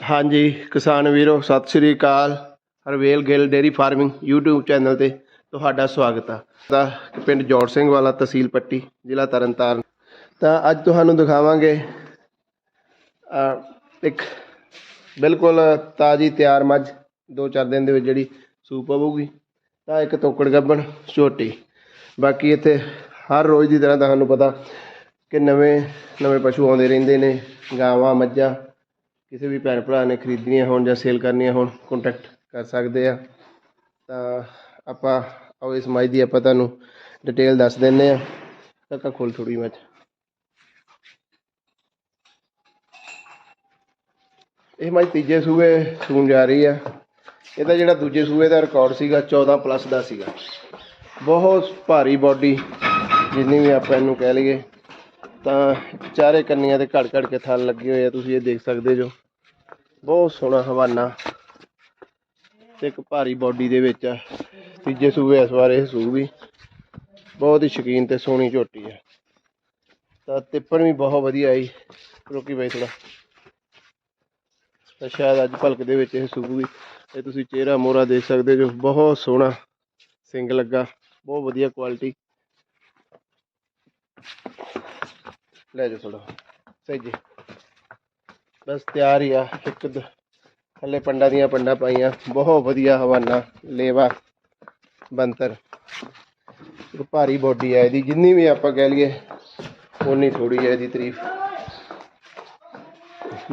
ਹਾਂਜੀ, ਕਿਸਾਨ ਵੀਰੋ, ਸਤਿ ਸ੍ਰੀ ਅਕਾਲ। Harvel Gill dairy farming YouTube channel ਤੇ ਤੁਹਾਡਾ ਸਵਾਗਤ ਆ। ਦਾ ਪਿੰਡ ਜੋੜ ਸਿੰਘ ਵਾਲਾ, ਤਹਿਸੀਲ ਪੱਟੀ, ਜ਼ਿਲ੍ਹਾ ਤਰਨਤਾਰਨ। ਤਾਂ ਅੱਜ ਤੁਹਾਨੂੰ ਦਿਖਾਵਾਂਗੇ ਇੱਕ ਬਿਲਕੁਲ ਤਾਜੀ, ਤਿਆਰ ਮੱਝ, ਦੋ ਚਾਰ ਦਿਨ ਦੇ ਵਿੱਚ ਜਿਹੜੀ ਸੂਪ ਆਊਗੀ। ਤਾਂ ਇੱਕ ਤੋਕੜ ਗੱਬਣ, ਛੋਟੀ। ਬਾਕੀ ਇੱਥੇ ਹਰ ਰੋਜ਼ ਦੀ ਤਰ੍ਹਾਂ ਤੁਹਾਨੂੰ ਪਤਾ ਕਿ ਨਵੇਂ ਨਵੇਂ ਪਸ਼ੂ ਆਉਂਦੇ ਰਹਿੰਦੇ ਨੇ, ਗਾਵਾਂ, ਮੱਝਾਂ। ਕਿਸੇ ਵੀ ਭੈਣ ਭਰਾ ਨੇ ਖਰੀਦਣੀਆਂ ਹੋਣ ਜਾਂ ਸੇਲ ਕਰਨੀਆਂ ਹੋਣ ਕੰਟੈਕਟ ਕਰ ਸਕਦੇ ਆ। ਤਾਂ ਆਪਾਂ ਆਓ ਇਸ ਮਾਈ ਦੀ ਆਪਾਂ ਤੁਹਾਨੂੰ ਡਿਟੇਲ ਦੱਸ ਦਿੰਨੇ ਆ। ਕਾਕਾ ਖੋਲ ਥੋੜੀ ਮੱਝ ਇਹ ਮਾਈ ਤੀਜੇ ਸੂਏ ਸੂਣ ਜਾ ਰਹੀ ਆ। ਇਹਦਾ ਜਿਹੜਾ ਦੂਜੇ ਸੂਏ ਦਾ ਰਿਕਾਰਡ ਸੀਗਾ 14 ਪਲੱਸ ਦਾ ਸੀਗਾ। ਬਹੁਤ ਭਾਰੀ ਬਾਡੀ ਜਿੰਨੀ ਵੀ ਆਪਾਂ ਇਹਨੂੰ ਕਹਿ ਲਈਏ। ਤਾਂ ਚਾਰੇ ਕੰਨੀਆਂ ਤੇ ਘੜ ਘੜ ਕੇ ਥਲ ਲੱਗੇ ਹੋਏ ਆ, ਤੁਸੀਂ ਇਹ ਦੇਖ ਸਕਦੇ ਜੋ। ਬਹੁਤ ਸੋਹਣਾ ਹਵਾਨਾ ਤੇ ਇੱਕ ਭਾਰੀ ਬਾਡੀ ਦੇ ਵਿੱਚ ਆ। ਤੀਜੇ ਸੂਏ ਇਸ ਵਾਰ ਇਹ ਸੂ ਵੀ। ਬਹੁਤ ਹੀ ਸ਼ਕੀਨ ਤੇ ਸੋਹਣੀ ਝੋਟੀ ਆ। ਤਾਂ ਤਿੱਪਣ ਵੀ ਬਹੁਤ ਵਧੀਆ ਆਈ। ਰੋਕੀ ਬਾਈ ਥੋੜਾ ਤਾਂ ਸ਼ਾਇਦ ਅੱਜ ਭਲਕ ਦੇ ਵਿੱਚ ਇਹ ਸੂਗੀ ਇਹ ਤੁਸੀਂ ਚਿਹਰਾ ਮੋਰਾ ਦੇਖ ਸਕਦੇ ਜੋ। ਬਹੁਤ ਸੋਹਣਾ ਸਿੰਗ ਲੱਗਾ। ਬਹੁਤ ਵਧੀਆ ਕੁਆਲਿਟੀ ਲੈ ਜਾ ਥੋੜਾ ਸਹੀ ਜੀ। ਬਸ ਤਿਆਰ ਹੀ ਆ। ਇੱਕ ਦ- ਥੱਲੇ ਪੰਡਾਂ ਦੀਆਂ ਪੰਡਾਂ ਪਾਈਆਂ। ਬਹੁਤ ਵਧੀਆ ਹਵਾਨਾ ਲੇਵਾ ਬੰਤਰ ਭਾਰੀ ਬੋਡੀ ਹੈ ਇਹਦੀ। ਜਿੰਨੀ ਵੀ ਆਪਾਂ ਕਹਿ ਲਈਏ ਉਨੀ ਥੋੜੀ ਹੈ ਇਹਦੀ ਤਾਰੀਫ।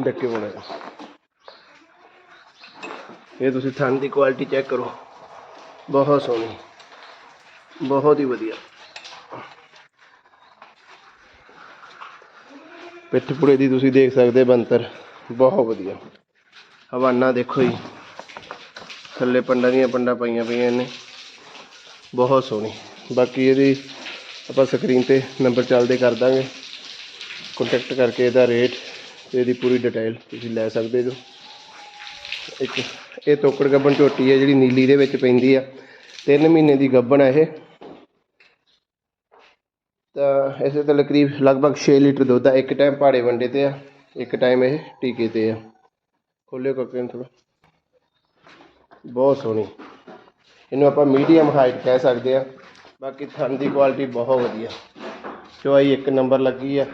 ਡੱਕੇ ਬੋਲੇ ਇਹ ਤੁਸੀਂ ਥਣ ਦੀ ਕੁਆਲਿਟੀ ਚੈੱਕ ਕਰੋ। ਬਹੁਤ ਸੋਹਣੀ। ਬਹੁਤ ਹੀ ਵਧੀਆ। ਪਿੱਠ ਪੁੜੇ ਦੀ ਤੁਸੀਂ ਦੇਖ ਸਕਦੇ ਬੰਤਰ ਬਹੁਤ ਵਧੀਆ। ਹਵਾਨਾ ਦੇਖੋ ਜੀ। ਥੱਲੇ ਪੰਡਾਂ ਦੀਆਂ ਪੰਡਾਂ ਪਾਈਆਂ ਪਈਆਂ ਨੇ ਬਹੁਤ ਸੋਹਣੀ। ਬਾਕੀ ਇਹਦੀ ਆਪਾਂ ਸਕਰੀਨ ਤੇ ਨੰਬਰ ਚੱਲਦੇ ਕਰ ਦਾਂਗੇ। ਕੰਟੈਕਟ ਕਰਕੇ ਇਹਦਾ ਰੇਟ ਤੇ ਇਹਦੀ ਪੂਰੀ ਡਿਟੇਲ ਤੁਸੀਂ ਲੈ ਸਕਦੇ ਜੋ। ਇੱਕ, ਇਹ ਤੋਕੜ ਗੱਬਣ ਝੋਟੀ ਹੈ ਜਿਹੜੀ ਨੀਲੀ ਦੇ ਵਿੱਚ ਪੈਂਦੀ ਆ। 3 ਮਹੀਨੇ ਦੀ ਗੱਬਣ ਆ ਇਹ। ਤਾਂ ਇਸੇ ਤਰ੍ਹਾਂ ਕਰੀਬ ਲਗਭਗ 6 ਲੀਟਰ ਦੁੱਧ ਆ। ਇੱਕ ਟਾਈਮ ਪਹਾੜੇ ਵੰਡੇ ਤੇ ਆ, ਇੱਕ ਟਾਈਮ ਇਹ ਟੀਕੇ ਤੇ ਆ। ਖੋਲਿਓ ਕੱਕੇ ਨੂੰ ਥੋੜਾ ਬਹੁਤ ਸੋਹਣੀ। ਇਹਨੂੰ ਆਪਾਂ ਮੀਡੀਅਮ ਹਾਈਟ ਕਹਿ ਸਕਦੇ ਆ। ਬਾਕੀ ਥਣ ਦੀ ਕੁਆਲਿਟੀ ਬਹੁਤ ਵਧੀਆ। ਚੋਈ ਇੱਕ ਨੰਬਰ ਲੱਗੀ ਆ।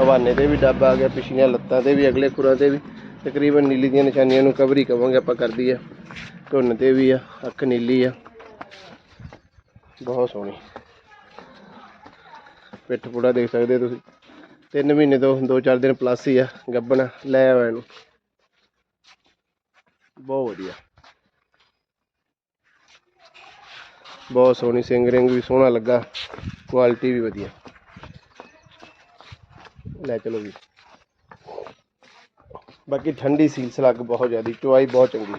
ਹਵਾਨੇ ਤੇ ਵੀ ਡੱਬ ਆ ਗਿਆ, ਪਿਛਲੀਆਂ ਲੱਤਾਂ ਤੇ ਵੀ, ਅਗਲੇ ਖੁਰਾਂ ਤੇ ਵੀ। ਤਕਰੀਬਨ ਨੀਲੀ ਦੀਆਂ ਨਿਸ਼ਾਨੀਆਂ ਨੂੰ ਕਵਰ ਹੀ ਕਵਾਂਗੇ, ਆਪਾਂ ਕਰਦੀ ਆ। ਧੁੰਨ ਤੇ ਵੀ ਆ, ਅੱਖ ਨੀਲੀ ਆ। ਬਹੁਤ ਸੋਹਣੀ। ਪਿੱਠ ਪੂੜਾ ਦੇਖ ਸਕਦੇ ਹੋ ਤੁਸੀਂ। ਤਿੰਨ ਮਹੀਨੇ ਤੋਂ ਦੋ ਚਾਰ ਦਿਨ ਪਲੱਸ ਹੀ ਆ ਗੱਬਣ, ਲੈ ਆਓ ਇਹਨੂੰ। ਬਹੁਤ ਵਧੀਆ। ਬਹੁਤ ਸੋਹਣੀ ਸਿੰਗ ਰਿੰਗ ਵੀ ਸੋਹਣਾ ਲੱਗਾ। ਕੁਆਲਿਟੀ ਵੀ ਵਧੀਆ। ਲੈ ਚਲੋ ਜੀ। ਬਾਕੀ ਠੰਡੀ ਸੀਲ ਸਲੱਗ ਬਹੁਤ ਜ਼ਿਆਦੀ, ਚੁਆਈ ਬਹੁਤ ਚੰਗੀ।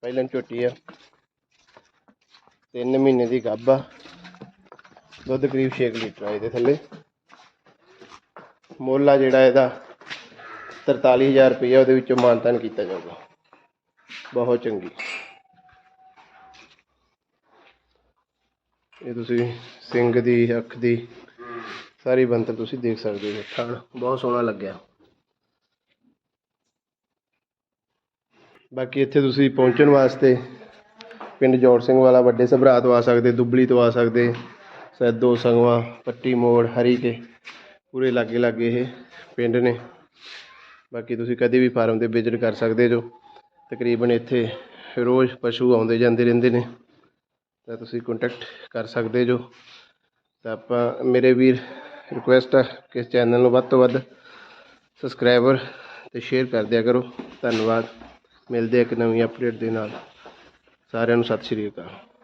ਪਹਿਲਾਂ ਝੋਟੀ ਆ। ਤਿੰਨ ਮਹੀਨੇ ਦੀ ਗੱਭ ਆ। ਦੁੱਧ ਕਰੀਬ 6 ਲੀਟਰ ਆ ਇਹਦੇ ਥੱਲੇ। ਮੁੱਲ ਆ ਜਿਹੜਾ ਇਹਦਾ 43000 ਰੁਪਏ ਉਹਦੇ ਵਿੱਚੋਂ ਮਾਨਤਾਨ ਕੀਤਾ ਜਾਊਗਾ। ਬਹੁਤ ਚੰਗੀ। ਇਹ ਤੁਸੀਂ ਸਿੰਘ ਦੀ, ਅੱਖ ਦੀ, ਸਾਰੀ ਬੰਤਰ ਤੁਸੀਂ ਦੇਖ ਸਕਦੇ ਹੋ। ਥਣ ਬਹੁਤ ਸੋਹਣਾ ਲੱਗਿਆ। ਬਾਕੀ ਇੱਥੇ ਤੁਸੀਂ ਪਹੁੰਚਣ ਵਾਸਤੇ ਪਿੰਡ ਜੋੜ ਸਿੰਘ ਵਾਲਾ, ਵੱਡੇ ਸਭਰਾ ਤੋਂ ਆ ਸਕਦੇ, ਦੁੱਬਲੀ ਤੋਂ ਆ ਸਕਦੇ, ਸੈਦੋ, ਸੰਗਵਾ, ਪੱਟੀ ਮੋੜ, ਹਰੀ ਕੇ ਪੂਰੇ ਲਾਗੇ ਲਾਗੇ ਇਹ ਪਿੰਡ ਨੇ। ਬਾਕੀ ਤੁਸੀਂ ਕਦੇ ਵੀ ਫਾਰਮ ਤੇ ਵਿਜ਼ਿਟ ਕਰ ਸਕਦੇ ਜੋ। ਤਕਰੀਬਨ ਇੱਥੇ ਰੋਜ਼ ਪਸ਼ੂ ਆਉਂਦੇ ਜਾਂਦੇ ਰਹਿੰਦੇ ਨੇ। ਤਾਂ ਤੁਸੀਂ ਕੰਟੈਕਟ ਕਰ ਸਕਦੇ ਜੋ। ਤਾਂ ਆਪਾਂ, ਮੇਰੇ ਵੀਰ ਰਿਕੁਐਸਟ ਆ ਕਿ ਇਸ ਚੈਨਲ ਨੂੰ ਵੱਧ ਤੋਂ ਵੱਧ ਸਬਸਕ੍ਰਾਈਬਰ ਤੇ ਸ਼ੇਅਰ ਕਰ ਦਿਆ ਕਰੋ। ਧੰਨਵਾਦ। ਮਿਲਦੇ ਆ ਇੱਕ ਨਵੀਂ ਅਪਡੇਟ ਦੇ ਨਾਲ। ਸਾਰਿਆਂ ਨੂੰ ਸਤਿ ਸ਼੍ਰੀ ਅਕਾਲ।